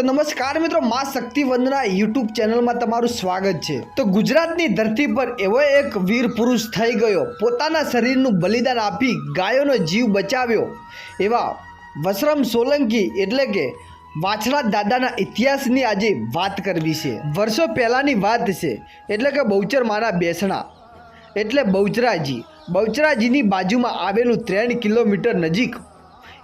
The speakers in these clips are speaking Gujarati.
તો નમસ્કાર મિત્રો, મા શક્તિ વંદના યુટ્યુબ ચેનલમાં તમારું સ્વાગત છે. તો ગુજરાતની ધરતી પર એવો એક વીર પુરુષ થઈ ગયો. પોતાના શરીરનું બલિદાન આપી ગાયોનો જીવ બચાવ્યો. એવા વસરમ સોલંકી એટલે કે વાછડા દાદાના ઇતિહાસની આજે વાત કરવી છે. વર્ષો પહેલાંની વાત છે, એટલે કે બહુચર માના બેસણા. એટલે બહુચરાજી. બહુચરાજીની બાજુમાં આવેલું ત્રણ કિલોમીટર નજીક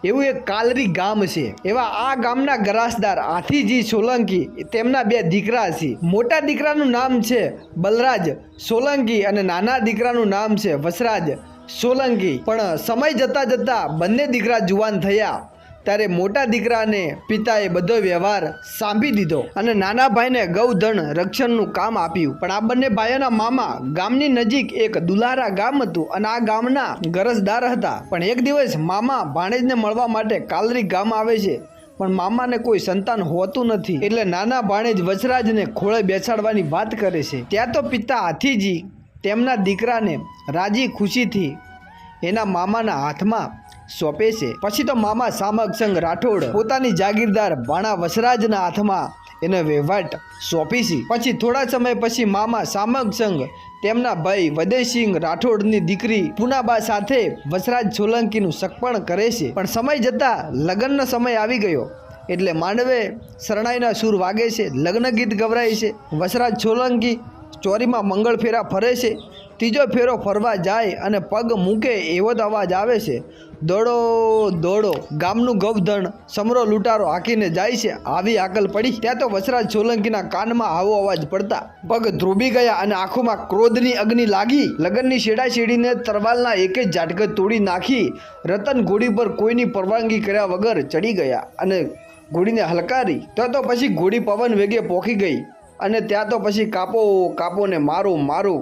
એવું એક કાલરી ગામ છે. એવા આ ગામના ગરાસદાર હાથીજી સોલંકી, તેમના બે દીકરા છે. મોટા દીકરાનું નામ છે બલરાજ સોલંકી અને નાના દીકરાનું નામ છે વસરાજ સોલંકી. પણ સમય જતાં જતાં બંને દીકરા જુવાન થયા. ત્યારે મોટા દીકરાને પિતાએ બધો વ્યવહાર સાંભી દીધો અને નાના ભાઈને ગૌધન રક્ષણનું કામ આપ્યું. પણ આ બંને ભાઈઓના મામા ગામની નજીક એક દુલારા ગામ હતું અને આ ગામના ગરજદાર હતા. પણ એક દિવસ મામા ભાણેજને મળવા માટે કાલરી ગામ આવે છે, પણ મામાને કોઈ સંતાન હોતું નથી. એટલે નાના ભાણેજ વચરાજને ખોળે બેસાડવાની વાત કરે છે. ત્યાં તો પિતા હાથીજી તેમના દીકરાને રાજી ખુશીથી એના મામાના હાથમાં સોંપે છે. પછી તો મામા સામક સંઘ રાઠોડ પોતાની જાગીરદાર ભાણા વસરાજના હાથમાં એને વહીવટ સોંપી છે. પછી થોડા સમય પછી મામા સામક સંઘ તેમના ભાઈ વદેસિંહ રાઠોડની દીકરી પુનાબા સાથે વસરાજ સોલંકીનું સગપણ કરે છે. પણ સમય જતાં લગ્નનો સમય આવી ગયો. એટલે માંડવે શરણાઈના સૂર વાગે છે. લગ્ન ગીત ગવરાય છે. વસરાજ સોલંકી ચોરીમાં મંગળ ફેરા ફરે છે. ત્રીજો ફેરો ફરવા જાય અને પગ મૂકે એવો જ અવાજ આવે છે. દોડો દોડો, ગામનું ગૌધણ, સમરો લૂંટારો હાંકીને જાય છે. આવી આકલ પડી, ત્યાં તો વસરાજ સોલંકીના કાનમાં આવો અવાજ પડતા પગ ધ્રુબી ગયા અને આંખોમાં ક્રોધની અગ્નિ લાગી. લગનની શેડા શેડીને તરવાલના એક જ ઝાટકે તોડી નાખી. રતન ઘોડી પર કોઈની પરવાનગી કર્યા વગર ચડી ગયા અને ઘોડીને હલકારી. તો તો પછી ઘોડી પવન વેગે પોખી ગઈ અને ત્યાં તો પછી કાપો, કાપોને મારો મારો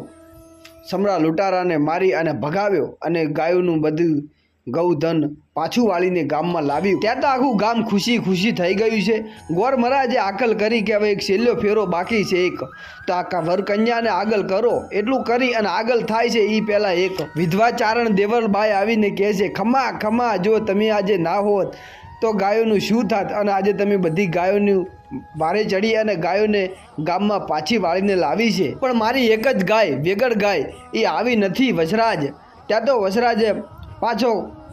સમરા લૂંટારાને મારી અને ભગાવ્યો અને ગાયોનું બધું ગૌધન પાછું વાળીને ગામમાં લાવ્યું. ત્યાં તો આખું ગામ ખુશી ખુશી થઈ ગયું છે. ગોર મહારાજે આકલ કરી કે હવે એક છેલ્લો ફેરો બાકી છે એક. તો આ વરકન્યાને આગળ કરો. એટલું કરી અને આગળ થાય છે એ પહેલાં એક. વિધવા ચારણ દેવલબાઈ આવીને કહે છે ખમા ખમા જો તમે આજે ના હોત તો ગાયોનું શું થાત? અને આજે તમે બધી ગાયોનું વારે ચડી અને ગાયોને ગામમાં પાછી વાળીને લાવી છે. પણ મારી એક જ ગાય, વેગળ ગાય, એ આવી નથી વસરાજ. ત્યાં તો વસરાજે પાછો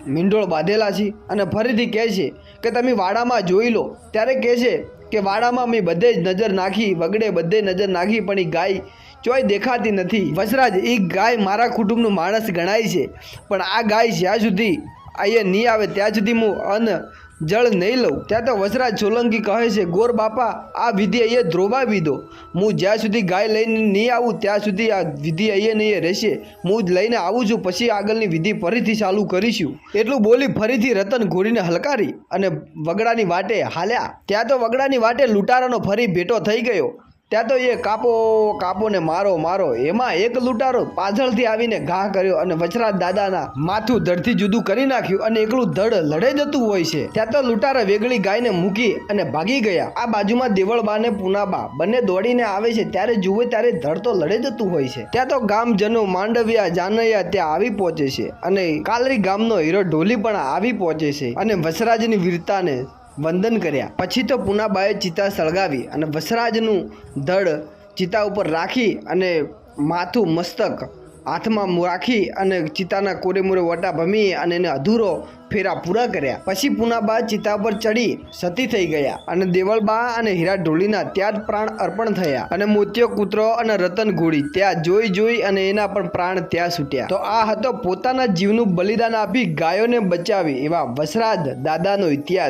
મીંડોળ બાંધેલા છે અને ફરીથી કહે છે કે તમે વાડામાં જોઈ લો. ત્યારે કહે છે કે વાડામાં મેં બધે જ નજર નાખી, વગડે બધે નજર નાખી, પણ એ ગાય ચોય દેખાતી નથી. વસરાજ, એ ગાય મારા કુટુંબનું માણસ ગણાય છે. પણ આ ગાય જ્યાં સુધી અહીંયા નહીં આવે, ત્યાં સુધી હું અન્ન જળ નહીં લઉં. ત્યાં તો વસરાજ સોલંકી કહે છે, ગોર બાપા, આ વિધિ અહીંયા ધ્રોબાવી દો હું જ્યાં સુધી ગાય લઈને નહીં આવું, ત્યાં સુધી આ વિધિ અહીંયા નહીં રહેશે. હું જ લઈને આવું છું, પછી આગળની વિધિ ફરીથી ચાલુ કરીશું. એટલું બોલી ફરીથી રતન ઘોડીને હલકારી અને વગડાની વાટે હાલ્યા. ત્યાં તો વગડાની વાટે લૂંટારાનો ફરી ભેટો થઈ ગયો. ત્યાં તો એ કાપો કાપો ને મારો મારો. એમાં એક લૂંટારો પાછળથી આવીને ઘા કર્યો અને વચરાજ દાદાના માથું ધડથી જુદું કરી નાખ્યું અને એકલું ધડ લડે જતું હોય છે. ત્યાં તો લૂંટારા વેગળી ગાયને મૂકી અને ભાગી ગયા. આ બાજુમાં દેવળબા ને પુનાબા બંને દોડીને આવે છે ત્યારે જુએ ત્યારે ધડ તો લડે જતું હોય છે. ત્યાં તો ગામજનો માંડવિયા, જાનૈયા ત્યાં આવી પહોંચે છે અને કાલરી ગામનો હીરો ઢોલી પણ આવી પહોંચે છે અને વસરાજની વીરતાને વંદન કર્યા. પછી તો પૂનાબાએ ચિતા સળગાવી અને વસરાજનું ધડ ચિતા ઉપર રાખી અને માથું મસ્તક હાથમાં રાખી અને ચિતાના કોરે મોરે વટા ભમી અને એને અધૂરો ફેરા પૂરા કર્યા. પછી પૂનાબા ચિતા પર ચડી સતી થઈ ગયા અને દેવળબા અને હીરા ઢોલીના ત્યાં જ પ્રાણ અર્પણ થયા અને મોતિયો કૂતરો અને રતન ઘોડી ત્યાં જોઈ જોઈ અને એના પણ પ્રાણ ત્યાં છૂટ્યા તો આ હતો પોતાના જીવનું બલિદાન આપી ગાયોને બચાવી એવા વસરાજ દાદાનો ઇતિહાસ.